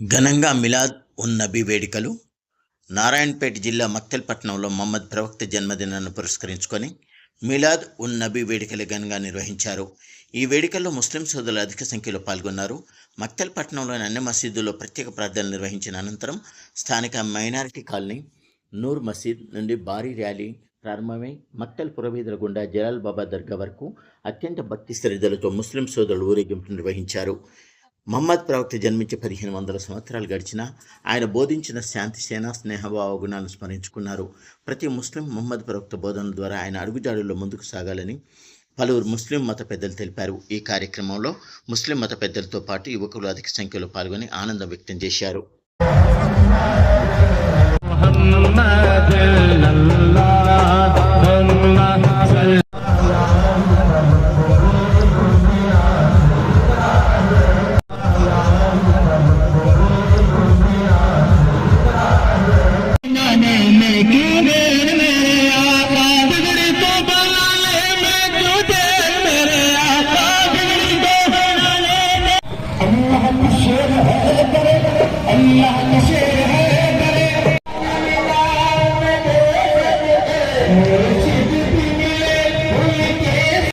ఘనంగా మిలాద్ ఉన్ నబీ వేడుకలు నారాయణపేట జిల్లా మక్తల్పట్నంలో మహమ్మద్ ప్రవక్త జన్మదినాన్ని పురస్కరించుకొని మిలాద్ ఉన్ నబీ వేడుకలు ఘనంగా నిర్వహించారు. ఈ వేడుకల్లో ముస్లిం సోదరులు అధిక సంఖ్యలో పాల్గొన్నారు. మక్తల్పట్నంలోని అన్ని మసీదుల్లో ప్రత్యేక ప్రార్థనలు నిర్వహించిన అనంతరం స్థానిక మైనారిటీ కాలనీ నూర్ మసీద్ నుండి భారీ ర్యాలీ ప్రారంభమై మక్తల్ పురవీధుల గుండా జలాల్ బాబా దర్గా వరకు అత్యంత భక్తి శ్రద్ధలతో ముస్లిం సోదరులు ఊరేగింపు నిర్వహించారు. మహమ్మద్ ప్రవక్త జన్మించి పదిహేను వందల సంవత్సరాలు గడిచినా ఆయన బోధించిన శాంతి సేన స్నేహభావ గుణాలను స్మరించుకున్నారు. ప్రతి ముస్లిం మహమ్మద్ ప్రవక్త బోధనల ద్వారా ఆయన అడుగుజాడుల్లో ముందుకు సాగాలని పలువురు ముస్లిం మత పెద్దలు తెలిపారు. ఈ కార్యక్రమంలో ముస్లిం మత పెద్దలతో పాటు యువకులు అధిక సంఖ్యలో పాల్గొని ఆనందం వ్యక్తం చేశారు. আল্লাহ